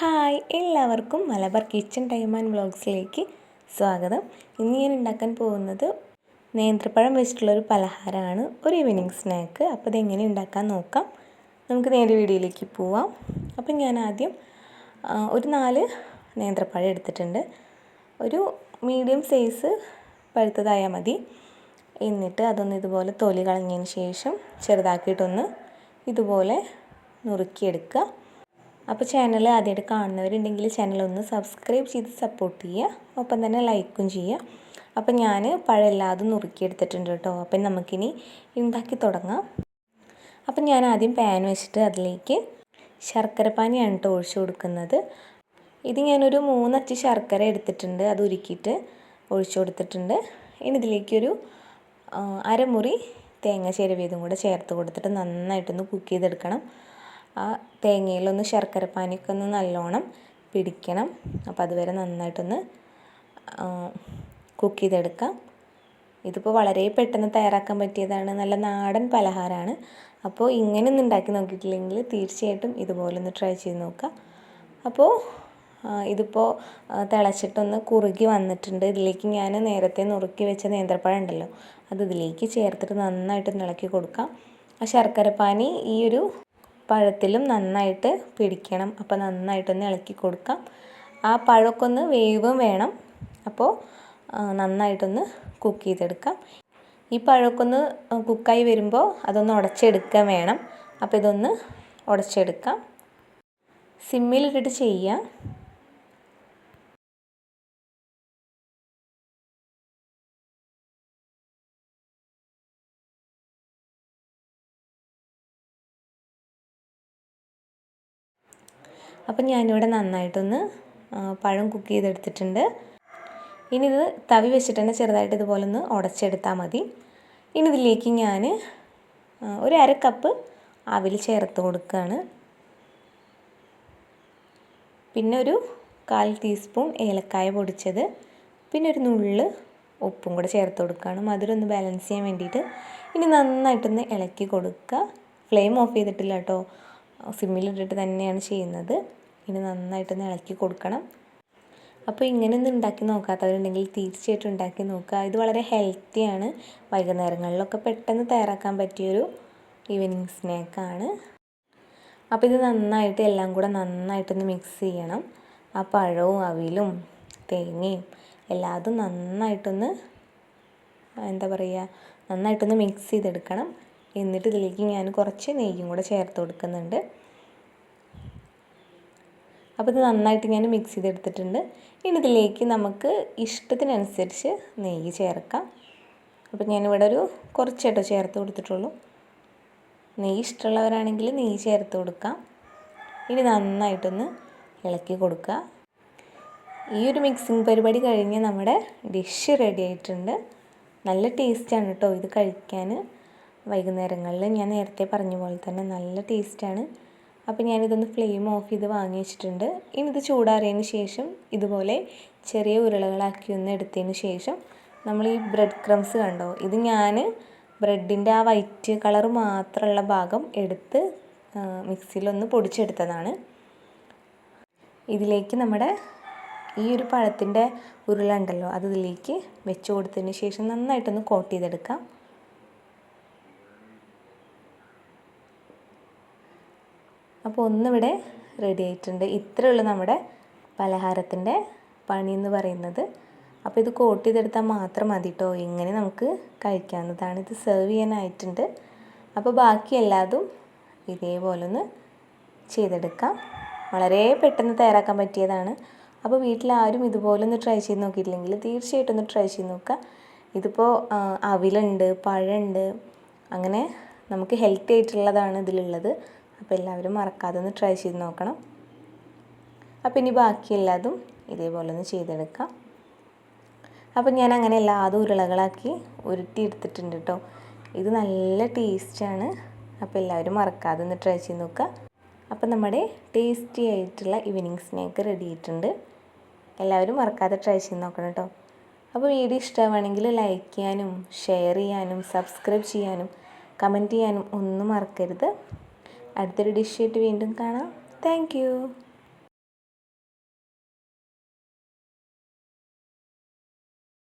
Hi എല്ലാവർക്കും Malabar kitchen time and വ്ളോഗ്സിലേക്ക് സ്വാഗതം. ഇന്ന് ഞാൻ ഉണ്ടാക്കാൻ പോകുന്നത് നേന്ത്രപ്പഴം വെച്ചിട്ടുള്ളൊരു പലഹാരമാണ്. ഒരു ഈവനിങ് സ്നാക്ക്. അപ്പോൾ ഇതെങ്ങനെ ഉണ്ടാക്കാൻ നോക്കാം. നമുക്ക് നേരെ വീഡിയോയിലേക്ക് പോവാം. അപ്പം ഞാൻ ആദ്യം ഒരു നാല് നേന്ത്രപ്പഴം എടുത്തിട്ടുണ്ട്. ഒരു മീഡിയം സൈസ് പഴുത്തതായാൽ മതി. എന്നിട്ട് അതൊന്ന് ഇതുപോലെ തൊലി കളഞ്ഞതിന് ശേഷം ചെറുതാക്കിയിട്ടൊന്ന് ഇതുപോലെ നുറുക്കിയെടുക്കുക. അപ്പോൾ ചാനൽ ആദ്യമായിട്ട് കാണുന്നവരുണ്ടെങ്കിൽ ചാനൽ ഒന്ന് സബ്സ്ക്രൈബ് ചെയ്ത് സപ്പോർട്ട് ചെയ്യുക. ഒപ്പം തന്നെ ലൈക്കും ചെയ്യുക. അപ്പം ഞാൻ പഴമില്ലാതെ നുറുക്കിയെടുത്തിട്ടുണ്ട് കേട്ടോ. അപ്പം നമുക്കിനി ഉണ്ടാക്കി തുടങ്ങാം. അപ്പം ഞാൻ ആദ്യം പാൻ വെച്ചിട്ട് അതിലേക്ക് ശർക്കരപ്പാനിയാണ് കേട്ടോ ഒഴിച്ചു കൊടുക്കുന്നത്. ഇത് ഞാനൊരു മൂന്നച്ച് ശർക്കര എടുത്തിട്ടുണ്ട്. അത് ഉരുക്കിയിട്ട് ഒഴിച്ചു കൊടുത്തിട്ടുണ്ട്. ഇനി ഇതിലേക്കൊരു അരമുറി തേങ്ങ ചിരവിയതും കൂടെ ചേർത്ത് കൊടുത്തിട്ട് നന്നായിട്ടൊന്ന് കുക്ക് ചെയ്തെടുക്കണം. ആ തേങ്ങയിലൊന്ന് ശർക്കര പാനിയൊക്കെ ഒന്ന് നല്ലോണം പിടിക്കണം. അപ്പോൾ അതുവരെ നന്നായിട്ടൊന്ന് കുക്ക് ചെയ്തെടുക്കാം. ഇതിപ്പോൾ വളരെ പെട്ടെന്ന് തയ്യാറാക്കാൻ പറ്റിയതാണ്. നല്ല നാടൻ പലഹാരമാണ്. അപ്പോൾ ഇങ്ങനെ ഒന്ന് ഉണ്ടാക്കി നോക്കിയിട്ടില്ലെങ്കിൽ തീർച്ചയായിട്ടും ഇതുപോലെ ഒന്ന് ട്രൈ ചെയ്ത് നോക്കുക അപ്പോൾ ഇതിപ്പോൾ തിളച്ചിട്ടൊന്ന് കുറുകി വന്നിട്ടുണ്ട്. ഇതിലേക്ക് ഞാൻ നേരത്തെ നുറുക്കി വെച്ച നേന്ത്രപ്പഴം ഉണ്ടല്ലോ അത് ഇതിലേക്ക് ചേർത്തിട്ട് നന്നായിട്ട് ഇളക്കി കൊടുക്കാം. ആ ശർക്കരപ്പാനി ഈ ഒരു പഴത്തിലും നന്നായിട്ട് പിടിക്കണം. അപ്പോൾ നന്നായിട്ടൊന്ന് ഇളക്കി കൊടുക്കാം. ആ പഴമൊക്കെ ഒന്ന് വേവും വേണം. അപ്പോൾ നന്നായിട്ടൊന്ന് കുക്ക് ചെയ്തെടുക്കാം. ഈ പഴമൊക്കെ ഒന്ന് കുക്കായി വരുമ്പോൾ അതൊന്ന് ഉടച്ചെടുക്കാൻ വേണം. അപ്പോൾ ഇതൊന്ന് ഉടച്ചെടുക്കാം. സിമ്മിലിട്ടിട്ട് ചെയ്യാം. അപ്പം ഞാനിവിടെ നന്നായിട്ടൊന്ന് പഴം കുക്ക് ചെയ്തെടുത്തിട്ടുണ്ട്. ഇനി ഇത് തവി വെച്ചിട്ട് തന്നെ ചെറുതായിട്ട് ഇതുപോലെ ഒന്ന് ഉടച്ചെടുത്താൽ മതി. ഇനി ഇതിലേക്ക് ഞാൻ ഒരു അര കപ്പ് അവിൽ ചേർത്ത് കൊടുക്കുകയാണ് പിന്നെ ഒരു കാൽ ടീസ്പൂൺ ഏലക്കായ പൊടിച്ചത്. പിന്നെ ഒരു നുള്ള് ഉപ്പും കൂടെ ചേർത്ത് കൊടുക്കുകയാണ് മധുരം ഒന്ന് ബാലൻസ് ചെയ്യാൻ വേണ്ടിയിട്ട്. ഇനി നന്നായിട്ടൊന്ന് ഇളക്കി കൊടുക്കുക. ഫ്ലെയിം ഓഫ് ചെയ്തിട്ടില്ല കേട്ടോ സിമ്മിലിട്ടിട്ട് തന്നെയാണ് ചെയ്യുന്നത്. ഇനി നന്നായിട്ടൊന്ന് ഇളക്കി കൊടുക്കണം. അപ്പോൾ ഇങ്ങനെ ഒന്നും ഉണ്ടാക്കി നോക്കാത്തവരുണ്ടെങ്കിൽ തീർച്ചയായിട്ടും ഉണ്ടാക്കി നോക്കുക. ഇത് വളരെ ഹെൽത്തിയാണ് വൈകുന്നേരങ്ങളിലൊക്കെ പെട്ടെന്ന് തയ്യാറാക്കാൻ പറ്റിയൊരു ഈവനിങ് സ്നാക്കാണ് അപ്പോൾ ഇത് നന്നായിട്ട് എല്ലാം കൂടെ നന്നായിട്ടൊന്ന് മിക്സ് ചെയ്യണം. ആ പഴവും അവിലും തേങ്ങയും എല്ലാതും നന്നായിട്ടൊന്ന് എന്താ പറയുക നന്നായിട്ടൊന്ന് മിക്സ് ചെയ്തെടുക്കണം. എന്നിട്ട് ഇതിലേക്ക് ഞാൻ കുറച്ച് നെയ്യും കൂടെ ചേർത്ത് കൊടുക്കുന്നുണ്ട്. അപ്പോൾ ഇത് നന്നായിട്ട് ഞാൻ മിക്സ് ചെയ്തെടുത്തിട്ടുണ്ട്. ഇനി ഇതിലേക്ക് നമുക്ക് ഇഷ്ടത്തിനനുസരിച്ച് നെയ്യ് ചേർക്കാം. അപ്പോൾ ഞാനിവിടെ ഒരു കുറച്ചേട്ടോ ചേർത്ത് കൊടുത്തിട്ടുള്ളൂ. നെയ്യ് ഇഷ്ടമുള്ളവരാണെങ്കിൽ നെയ്യ് ചേർത്ത് കൊടുക്കാം. ഇനി നന്നായിട്ടൊന്ന് ഇളക്കി കൊടുക്കുക. ഈ ഒരു മിക്സിംഗ് പരിപാടി കഴിഞ്ഞ് നമ്മുടെ ഡിഷ് റെഡി ആയിട്ടുണ്ട്. നല്ല ടേസ്റ്റാണ് കേട്ടോ ഇത് കഴിക്കാൻ. വൈകുന്നേരങ്ങളിൽ ഞാൻ നേരത്തെ പറഞ്ഞ പോലെ തന്നെ നല്ല ടേസ്റ്റാണ് അപ്പോൾ ഞാനിതൊന്ന് ഫ്ലെയിം ഓഫ് ചെയ്ത് വാങ്ങി വെച്ചിട്ടുണ്ട്. ഇനി ഇത് ചൂടാറിയതിന് ശേഷം ഇതുപോലെ ചെറിയ ഉരുളകളാക്കി ഒന്ന് എടുത്തതിന് ശേഷം നമ്മൾ ഈ ബ്രെഡ് ക്രംസ് കണ്ടോ? ഇത് ഞാൻ ബ്രെഡിന്റെ ആ വൈറ്റ് കളർ മാത്രമുള്ള ഭാഗം എടുത്ത് മിക്സിയിലൊന്ന് പൊടിച്ചെടുത്തതാണ്. ഇതിലേക്ക് നമ്മുടെ ഈ ഒരു പഴത്തിന്റെ ഉരുള ഉണ്ടല്ലോ അത് ഇതിലേക്ക് വെച്ച് കൊടുത്തതിന് ശേഷം നന്നായിട്ടൊന്ന് കോട്ട് ചെയ്തെടുക്കാം. അപ്പോൾ ഒന്നിവിടെ റെഡി ആയിട്ടുണ്ട്. ഉള്ളൂ നമ്മുടെ പലഹാരത്തിന്റെ പണി എന്ന് പറയുന്നത്. അപ്പോൾ ഇത് കോട്ട് ചെയ്തെടുത്താൽ മാത്രം മതി കേട്ടോ ഇങ്ങനെ നമുക്ക് കഴിക്കാവുന്നതാണ്. ഇത് സെർവ് ചെയ്യാനായിട്ടുണ്ട്. അപ്പോൾ ബാക്കി എല്ലാതും ഇതേപോലെ ഒന്ന് ചെയ്തെടുക്കാം. വളരെ പെട്ടെന്ന് തയ്യാറാക്കാൻ പറ്റിയതാണ്. അപ്പോൾ വീട്ടിലാരും ഇതുപോലെ ഒന്ന് ട്രൈ ചെയ്ത് നോക്കിയിട്ടില്ലെങ്കിൽ തീർച്ചയായിട്ടും ഒന്ന് ട്രൈ ചെയ്ത് നോക്കുക. ഇതിപ്പോൾ അവിലുണ്ട് പഴമുണ്ട്. അങ്ങനെ നമുക്ക് ഹെൽത്തി ആയിട്ടുള്ളതാണ് ഇതിലുള്ളത്. അപ്പോൾ എല്ലാവരും മറക്കാതെ ഒന്ന് ട്രൈ ചെയ്ത് നോക്കണം. അപ്പോൾ ഇനി ബാക്കി എല്ലാതും ഇതേപോലെ ഒന്ന് ചെയ്തെടുക്കാം. അപ്പോൾ ഞാൻ അങ്ങനെ എല്ലാതും ഉരുളകളാക്കി ഉരുട്ടി എടുത്തിട്ടുണ്ട് കേട്ടോ. ഇത് നല്ല ടേസ്റ്റാണ് അപ്പോൾ എല്ലാവരും മറക്കാതെ ഒന്ന് ട്രൈ ചെയ്ത് നോക്കുക. അപ്പോൾ നമ്മുടെ ടേസ്റ്റി ആയിട്ടുള്ള ഈവനിങ് സ്നാക്ക് റെഡി ആയിട്ടുണ്ട്. എല്ലാവരും മറക്കാതെ ട്രൈ ചെയ്ത് നോക്കണം കേട്ടോ. അപ്പോൾ വീഡിയോ ഇഷ്ടമാണെങ്കിൽ ലൈക്ക് ചെയ്യാനും ഷെയർ ചെയ്യാനും സബ്സ്ക്രൈബ് ചെയ്യാനും കമന്റ് ചെയ്യാനും ഒന്നും മറക്കരുത്. അടുത്തൊരു ഡിഷായിട്ട് വീണ്ടും കാണാം. താങ്ക്